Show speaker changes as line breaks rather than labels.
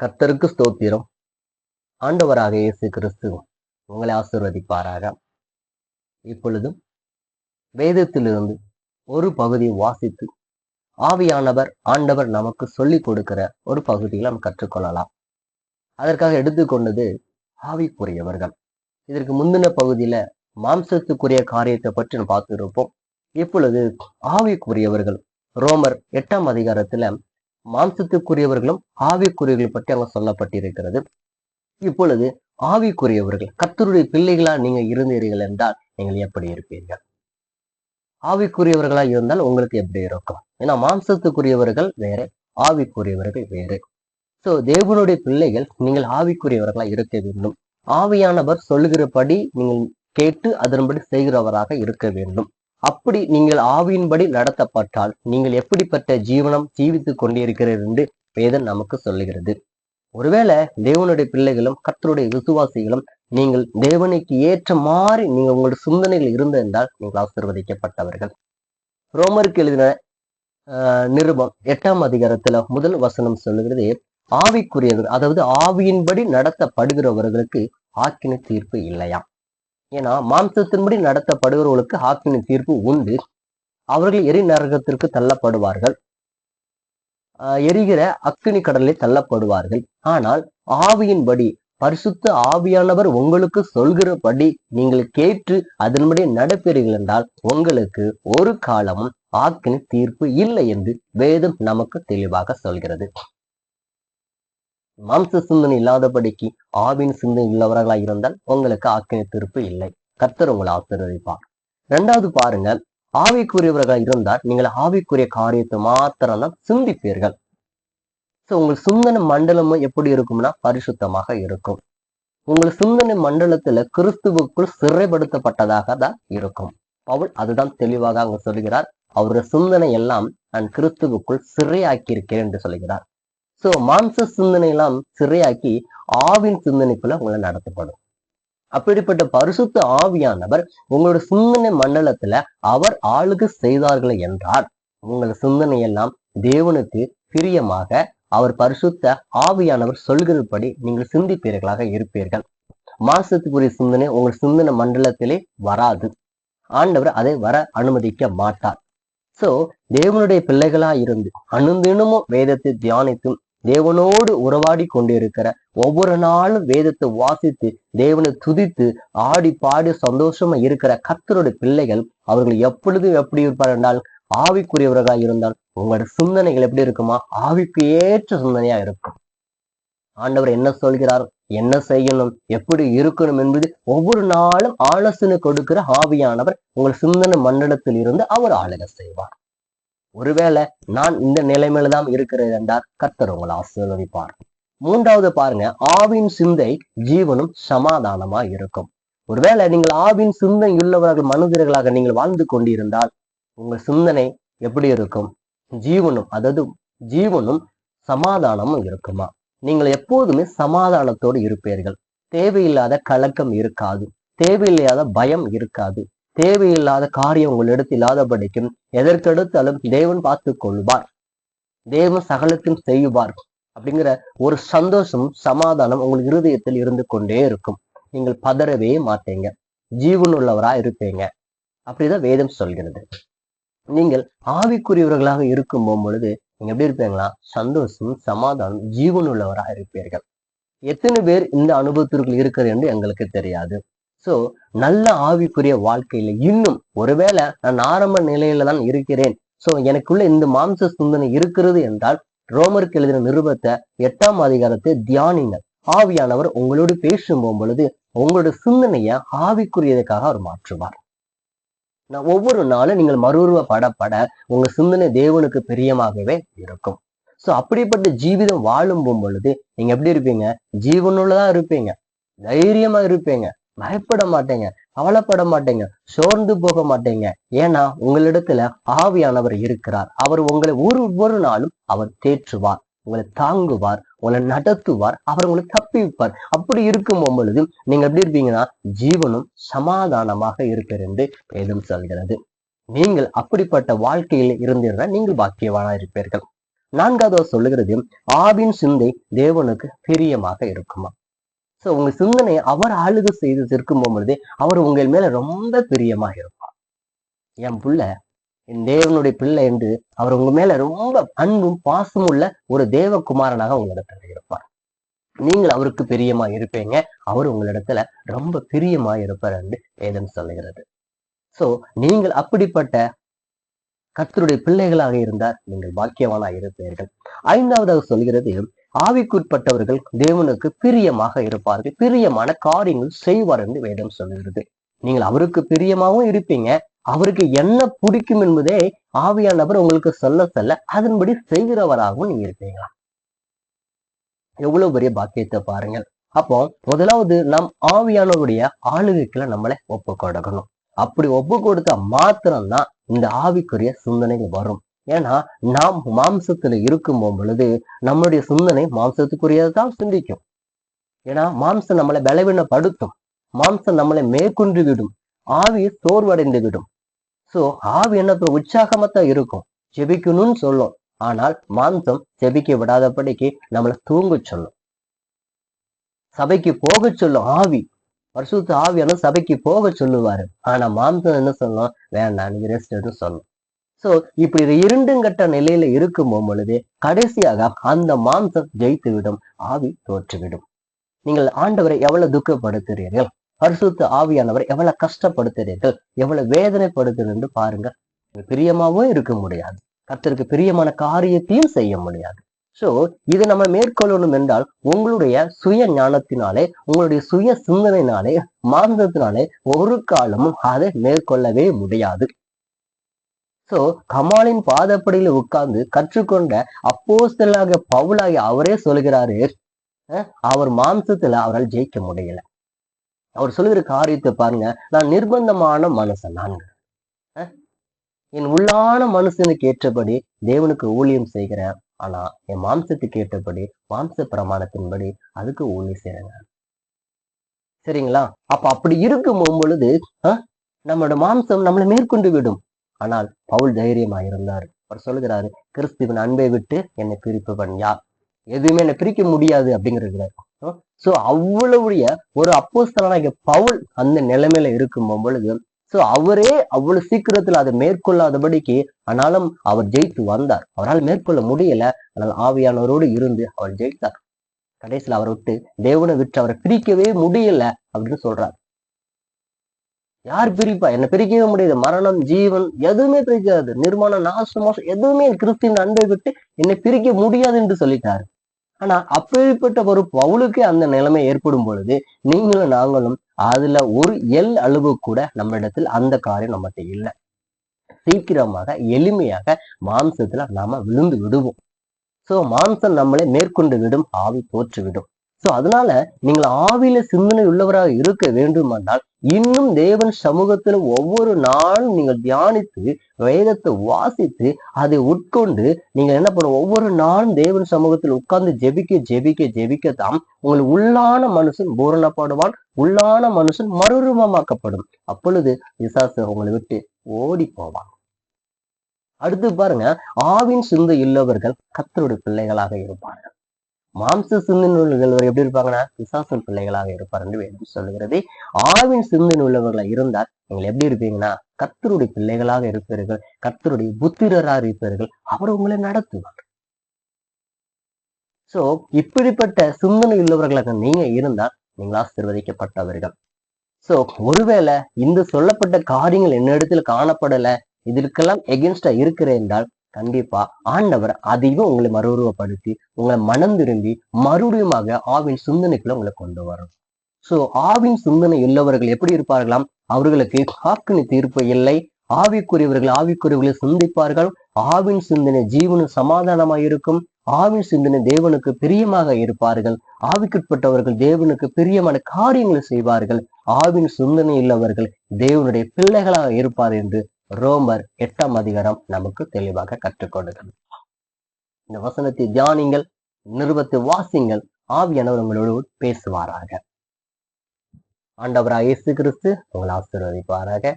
கர்த்தருக்கு ஸ்தோத்திரம். ஆண்டவராக இயேசு கிறிஸ்து உங்களை ஆசிர்வதிப்பாராக. இப்பொழுதும் வேதத்திலிருந்து ஒரு பகுதியை வாசித்து ஆவியானவர் ஆண்டவர் நமக்கு சொல்லிக் கொடுக்கிற ஒரு பகுதியை நாம் கற்றுக்கொள்ளலாம். அதற்காக எடுத்துக்கொண்டது ஆவிக்குரியவர்கள். இதற்கு முந்தின பகுதியில மாம்சத்துக்குரிய காரியத்தை பற்றி நாம் பார்த்திருப்போம். இப்பொழுது ஆவிக்குரியவர்கள் ரோமர் எட்டாம் அதிகாரத்துல மாம்சத்துக்குரியவர்களும் ஆவிக்குரியவர்கள் பற்றி அங்க சொல்லப்பட்டிருக்கிறது. இப்பொழுது ஆவிக்குரியவர்கள் கத்தருடைய பிள்ளைகளா நீங்க இருந்தீர்கள் என்றால் நீங்கள் எப்படி இருப்பீர்கள்? ஆவிக்குரியவர்களா இருந்தால் உங்களுக்கு எப்படி இருக்கும் ஏன்னா மாம்சத்துக்குரியவர்கள் வேற ஆவிக்குரியவர்கள் வேறு. சோ தேவனுடைய பிள்ளைகள் நீங்கள் ஆவிக்குரியவர்களா இருக்க வேண்டும். ஆவியானவர் சொல்லுகிறபடி நீங்கள் கேட்டு அதன்படி செய்கிறவராக இருக்க வேண்டும். அப்படி நீங்கள் ஆவியின்படி நடத்தப்பட்டால் நீங்கள் எப்படிப்பட்ட ஜீவனம் ஜீவித்துக் கொண்டிருக்கிறீர்கள் என்று வேதம் நமக்கு சொல்லுகிறது. ஒருவேளை தேவனுடைய பிள்ளைகளும் கத்தருடைய விசுவாசிகளும் நீங்கள் தேவனுக்கு ஏற்ற மாதிரி நீங்கள் உங்களுடைய சிந்தனைகள் இருந்திருந்தால் நீங்கள் ஆசிர்வதிக்கப்பட்டவர்கள். ரோமருக்கு எழுதின நிருபம் எட்டாம் அதிகாரத்துல முதல் வசனம் சொல்லுகிறது ஆவிக்குரியவர் அதாவது ஆவியின்படி நடத்தப்படுகிறவர்களுக்கு ஆக்கின தீர்ப்பு இல்லையா? ஏன்னா மாம்சத்தின்படி நடத்தப்படுகிறவர்களுக்கு ஆக்கின தீர்ப்பு உண்டு. அவர்கள் எரி நரகத்திற்கு தள்ளப்படுவார்கள். எரிகிற அக்கினி கடலில் தள்ளப்படுவார்கள். ஆனால் ஆவியின்படி பரிசுத்த ஆவியானவர் உங்களுக்கு சொல்கிறபடி நீங்கள் கேட்டு அதன்படி நடப்பீர்கள் என்றால் உங்களுக்கு ஒரு காலமும் ஆக்கினி தீர்ப்பு இல்லை என்று வேதம் நமக்கு தெளிவாக சொல்கிறது. மாம்ச சிந்தனை இல்லாதபடிக்கு ஆவின் சிந்தனை உள்ளவர்களாக இருந்தால் உங்களுக்கு ஆக்கினி திருப்பு இல்லை. கர்த்தர் உங்களை ஆசீர்வதிப்பார். ரெண்டாவது பாருங்க ஆவிக்குரியவர்களாக இருந்தால் நீங்கள் ஆவிக்குரிய காரியத்தை மாத்திரம்தான் சிந்திப்பீர்கள். ஸோ உங்கள் சிந்தனை மண்டலமும் எப்படி இருக்கும்னா பரிசுத்தமாக இருக்கும். உங்கள் சிந்தனை மண்டலத்துல கிறிஸ்துவுக்குள் சிறைப்படுத்தப்பட்டதாக தான் இருக்கும். பவுல் அதுதான் தெளிவாக அங்க சொல்கிறார். அவருடைய சிந்தனை எல்லாம் நான் கிறிஸ்துவுக்குள் சிறையாக்கி இருக்கிறேன் என்று சொல்லுகிறார் சோ மாம்ச சிந்தனை எல்லாம் சிறையாக்கி ஆவின் சிந்தனைக்குள்ள உங்களை நடத்தப்படும். அப்படிப்பட்ட பரிசுத்த ஆவியானவர் உங்களோட சிந்தனை மண்டலத்துல அவர் ஆளுகை செய்தார்கள் என்றார். உங்களோட சிந்தனை எல்லாம் தேவனுக்கு பிரியமாக அவர் பரிசுத்த ஆவியானவர் சொல்கிறபடி நீங்கள் சிந்திப்பீர்களாக இருப்பீர்கள். மாசத்துக்குரிய சிந்தனை உங்கள் சிந்தனை மண்டலத்திலே வராது. ஆண்டவர் அதை வர அனுமதிக்க மாட்டார். சோ தேவனுடைய பிள்ளைகளா இருந்து அனுதினமும் வேதத்தை தியானித்தும் தேவனோடு உறவாடி கொண்டிருக்கிற ஒவ்வொரு நாளும் வேதத்தை வாசித்து தேவனை துதித்து ஆடி பாடி சந்தோஷமா இருக்கிற கத்தரோட பிள்ளைகள் அவர்கள் எப்பொழுதும் எப்படி இருப்பார் என்றால் ஆவிக்குரியவர்களாக இருந்தால் உங்களோட சிந்தனைகள் எப்படி இருக்குமா ஆவிக்கு ஏற்ற சிந்தனையா இருக்கும். ஆண்டவர் என்ன சொல்கிறார்? என்ன செய்யணும்? எப்படி இருக்கணும் என்பது ஒவ்வொரு நாளும் ஆலோசனை கொடுக்கிற ஆவியானவர் உங்கள் சிந்தனை மண்டலத்தில் இருந்து அவர் ஆளுகை செய்வார். ஒருவேளை நான் இந்த நிலைமையில தான் இருக்கிறேன் என்றால் கர்த்தர் உங்களை ஆசீர்வதிப்பார். மூன்றாவது பாருங்க ஆவின் சிந்தை ஜீவனும் சமாதானமா இருக்கும். ஒருவேளை நீங்கள் ஆவின் சிந்தை உள்ளவர்கள் மனிதர்களாக நீங்கள் வாழ்ந்து கொண்டிருந்தால் உங்கள் சிந்தனை எப்படி இருக்கும்? ஜீவனும் அதாவது ஜீவனும் சமாதானமும் இருக்குமா? நீங்கள் எப்போதுமே சமாதானத்தோடு இருப்பீர்கள். தேவையில்லாத கலக்கம் இருக்காது. தேவையில்லாத பயம் இருக்காது. தேவையில்லாத காரியம் உங்களிடத்தில் இல்லாதபடிக்கும் எதற்கெடுத்தாலும் தேவன் பார்த்து கொள்வார். தேவன் சகலத்தையும் செய்வார் அப்படிங்கிற ஒரு சந்தோஷம் சமாதானம் உங்கள் இருதயத்தில் இருந்து கொண்டே இருக்கும். நீங்கள் பதறவே மாட்டீங்க. ஜீவனுள்ளவரா இருப்பீங்க. அப்படிதான் வேதம் சொல்கிறது. நீங்கள் ஆவிக்குரியவர்களாக இருக்கும் பொழுது நீங்க எப்படி இருப்பீங்களா? சந்தோஷம் சமாதானம் ஜீவனுள்ளவரா இருப்பீர்கள். எத்தனை பேர் இந்த அனுபவத்திற்குள் இருக்கிறது என்று எங்களுக்கு தெரியாது. சோ நல்ல ஆவிக்குரிய வாழ்க்கையில இன்னும் ஒருவேளை நான் ஆரம்ப நிலையில தான் இருக்கிறேன். சோ எனக்குள்ள இந்த மாம்ச சிந்தனை இருக்கிறது என்றால் ரோமருக்கு எழுதின நிருபத்தை எட்டாம் அதிகாரத்தை தியானிங்க ஆவியானவர் உங்களோடு பேசும் பொழுது உங்களோட சிந்தனைய ஆவிக்குரியதுக்காக அவர் மாற்றுவார். நான் ஒவ்வொரு நாளும் நீங்கள் மறுரூபப்படப்பட உங்க சிந்தனை தேவனுக்கு பிரியமாகவே இருக்கும். சோ அப்படிப்பட்ட ஜீவிதம் வாழும் பொழுது நீங்க எப்படி இருப்பீங்க? ஜீவனுள்ளதா இருப்பீங்க. தைரியமா இருப்பீங்க. பயப்பட மாட்டேங்க கவலைப்பட மாட்டேங்க சோர்ந்து போக மாட்டேங்க ஏன்னா உங்களிடத்துல ஆவியானவர் இருக்கிறார். அவர் உங்களை ஒரு ஒரு நாளும் அவர் தேற்றுவார். உங்களை தாங்குவார் உங்களை நடத்துவார் அவர் உங்களை தப்பிப்பார். அப்படி இருக்கும் பொழுது நீங்க எப்படி இருப்பீங்கன்னா ஜீவனும் சமாதானமாக இருக்கிறது என்று வேதம் சொல்கிறது. நீங்கள் அப்படிப்பட்ட வாழ்க்கையில் இருந்தீர்கள்? நீங்கள் பாக்கியவானா இருப்பீர்கள். நான்காவது சொல்லுகிறது ஆவின் சிந்தை தேவனுக்கு பிரியமாக இருக்குமா? ஸோ உங்க சிந்தனை அவர் ஆளுக செய்து இருக்கும் பொழுது அவர் உங்கள் மேல ரொம்ப பிரியமாக இருப்பார். என் பிள்ளை என் தேவனுடைய பிள்ளை என்று அவர் உங்க மேல ரொம்ப அன்பும் பாசமும் உள்ள ஒரு தேவகுமாரனாக உங்களிடத்துல இருப்பார். நீங்கள் அவருக்கு பிரியமா இருப்பீங்க. அவர் உங்களிடத்துல ரொம்ப பிரியமா இருப்பார் என்று வேதம் சொல்லுகிறது. சோ நீங்கள் அப்படிப்பட்ட கர்த்தருடைய பிள்ளைகளாக இருந்தால் நீங்கள் பாக்கியவானாக இருப்பீர்கள். ஐந்தாவதாக சொல்கிறது ஆவிக்குட்பட்டவர்கள் தேவனுக்கு பிரியமாக இருப்பார்கள். பிரியமான காரியங்கள் செய்வார் என்று வேதம் சொல்லுகிறது. நீங்கள் அவருக்கு பிரியமாகவும் இருப்பீங்க. அவருக்கு என்ன பிடிக்கும் என்பதே ஆவியானவர் உங்களுக்கு சொல்ல சொல்ல அதன்படி செய்கிறவராகவும் நீங்க இருப்பீங்களா எவ்வளவு பெரிய பாக்கியத்தை பாருங்கள். அப்போ முதலாவது நம் ஆவியானவருடைய ஆளுகைக்குள்ள நம்மளை ஒப்பு கொடுக்கணும் அப்படி ஒப்பு கொடுத்தா மாத்திரம்தான் இந்த ஆவிக்குரிய சிந்தனைகள் வரும். ஏன்னா நாம் மாம்சத்துல இருக்கும் பொழுது நம்மளுடைய சிந்தனை மாம்சத்துக்குரியதான் சிந்திக்கும். ஏன்னா மாம்சம் நம்மளை பலவீனப்படுத்தும். மாம்சம் நம்மளை மேற்கொண்டு விடும். ஆவி சோர்வடைந்து விடும். சோ ஆவி என்ன உற்சாகமாத்தான் இருக்கும். ஜெபிக்கணும்னு சொல்லும். ஆனால் மாம்சம் ஜெபிக்க விடாதபடிக்கு நம்மளை தூங்க சொல்லும். சபைக்கு போக சொல்லும் ஆவி. பரிசுத்த ஆவியான சபைக்கு போக சொல்லுவாரு. ஆனா மாம்சம் என்ன சொல்லும்? வேண்டாம் ரெஸ்ட் ரெஸ்ட் சொல்லும். சோ இப்படி இது இருண்டுங்கட்ட நிலையில இருக்கும் பொழுது கடைசியாக அந்த மாம்சம் ஜெயித்து விடும் ஆவி தோற்றுவிடும். நீங்கள் ஆண்டவரை எவ்வளவு துக்கப்படுத்துறீர்கள் பரிசுத்த ஆவியானவர் எவ்வளவு கஷ்டப்படுத்துறீர்கள் எவ்வளவு வேதனைப்படுத்துறது என்று பாருங்க. பிரியமாவும் இருக்க முடியாது. கத்தருக்கு பிரியமான காரியத்தையும் செய்ய முடியாது. சோ இதை நம்ம மேற்கொள்ளணும் என்றால் உங்களுடைய சுய ஞானத்தினாலே உங்களுடைய சுய சிந்தனையினாலே மாந்தத்தினாலே ஒரு காலமும் அதை மேற்கொள்ளவே முடியாது. சோ கமாலின் பாதப்படியில் உட்கார்ந்து கற்றுக்கொண்ட அப்போஸ்தலாக பவுலாகி அவரே சொல்கிறாரு அவர் மாம்சத்துல அவரால் ஜெயிக்க முடியல. அவர் சொல்லுகிற காரியத்தை பாருங்க நான் நிர்பந்தமான மனுஷன் நான்கு. என் உள்ளான மனுஷனுக்கு ஏற்றபடி தேவனுக்கு ஊழியம் செய்கிறேன். ஆனா என் மாம்சத்துக்கு ஏற்றபடி மாம்ச பிரமாணத்தின்படி அதுக்கு ஊழியம் செய்யறேங்க சரிங்களா? அப்ப அப்படி இருக்கும் பொழுது நம்மளோட மாம்சம் நம்மளை மேற்கொண்டு விடும். ஆனால் பவுல் தைரியமா இருந்தார் அவர் சொல்லுகிறாரு கிறிஸ்துவின் அன்பை விட்டு என்னை பிரிப்பவன் பண்ணியா எதுவுமே என்னை பிரிக்க முடியாது அப்படிங்கிறார் சோ அவ்வளவுடைய ஒரு அப்போஸ்தலனாக பவுல் அந்த நிலைமையில இருக்கும் பொழுது சோ அவரே அவ்வளவு சீக்கிரத்துல அதை மேற்கொள்ளாதபடிக்கு ஆனாலும் அவர் ஜெயித்து வந்தார். அவரால் மேற்கொள்ள முடியல ஆனால் ஆவியானவரோடு இருந்து அவர் ஜெயித்தார். கடைசியில் அவரை விட்டு தேவனை விட்டு அவரை பிரிக்கவே முடியல அப்படின்னு சொல்றார். யார் பிரிப்பா? என்ன பிரிக்கவே முடியாது. மரணம் ஜீவன் எதுவுமே பிரிக்காது. நிர்மாணம் நாசம் மோசம் எதுவுமே கிறிஸ்தின் அன்பை விட்டு என்னை பிரிக்க முடியாது என்று சொல்லிட்டாரு. ஆனா அப்படிப்பட்ட ஒரு பவுலுக்கே அந்த நிலைமை ஏற்படும் பொழுது நீங்களும் நாங்களும் அதுல ஒரு எல் அளவு கூட நம்மிடத்தில் அந்த காரியம் நம்மகிட்ட இல்லை. சீக்கிரமாக எளிமையாக மாம்சத்துல நாம விழுந்து விடுவோம். சோ மாம்சம் நம்மளை மேற்கொண்டு விடும் ஆவி தோற்று ஸோ அதனால நீங்கள் ஆவியில சிந்தனை உள்ளவராக இருக்க வேண்டுமானால் இன்னும் தேவன் சமூகத்துல ஒவ்வொரு நாளும் நீங்கள் தியானித்து வேதத்தை வாசித்து அதை உட்கொண்டு நீங்க என்ன பண்ணும் ஒவ்வொரு நாளும் தேவன் சமூகத்தில் உட்கார்ந்து ஜெபிக்க ஜெபிக்க ஜெபிக்கத்தான் உங்கள் உள்ளான மனுஷன் பூரணப்படுவான் உள்ளான மனுஷன் மறுரூபமாக்கப்படும். அப்பொழுது விசாசு உங்களை விட்டு ஓடி போவான். அடுத்து பாருங்க ஆவின் சிந்தை உள்ளவர்கள் கத்தருடைய பிள்ளைகளாக இருப்பார்கள். மாம்ச சிந்தனை உள்ளவர்கள் எப்படி இருப்பாங்கன்னா பிசாசன் பிள்ளைகளாக இருப்பார் என்று வேதம் சொல்லுகிறது. ஆவின் சிந்தனை உள்ளவர்களாக இருந்தால் நீங்கள் எப்படி இருப்பீங்கன்னா கத்தருடைய பிள்ளைகளாக இருப்பீர்கள் கத்தருடைய புத்திரராக இருப்பீர்கள் அவர் உங்களை நடத்துவார். சோ இப்படிப்பட்ட சிந்தனை உள்ளவர்களாக நீங்க இருந்தால் நீங்கள் ஆசீர்வதிக்கப்பட்டவர்கள். சோ ஒருவேளை இந்த சொல்லப்பட்ட காரியங்கள் என்ன இடத்துல காணப்படல இதற்கெல்லாம் எகென்ஸ்டா இருக்கிறேன் என்றால் கண்டிப்பா ஆண்டவர் அதையும் உங்களை மறுரூபப்படுத்தி உங்களை மனம் திரும்பி மறுபடியுமாக ஆவின் சிந்தனைக்குள்ள உங்களை கொண்டு வரும். சோ ஆவின் சிந்தனை உள்ளவர்கள் எப்படி இருப்பார்களாம்? அவர்களுக்கு ஆக்கினி தீர்ப்பு இல்லை. ஆவிக்குரியவர்கள் ஆவிக்குரியவர்களை சிந்திப்பார்கள். ஆவின் சிந்தனை ஜீவனு சமாதானமாக இருக்கும். ஆவின் சிந்தனை தேவனுக்கு பிரியமாக இருப்பார்கள். ஆவிக்குட்பட்டவர்கள் தேவனுக்கு பிரியமான காரியங்களை செய்வார்கள். ஆவின் சிந்தனை உள்ளவர்கள் தேவனுடைய பிள்ளைகளாக இருப்பார் என்று ரோமர் எட்டாம் அதிகாரம் நமக்கு தெளிவாக கற்றுக்கொடுக்கிறது இந்த வசனத்தை தியானிங்கள் நிறுவத்து வாசிங்கள் ஆவியானவர் உங்களோடு பேசுவாராக. ஆண்டவராக இயேசு கிறிஸ்து உங்களை ஆசீர்வதிப்பாராக.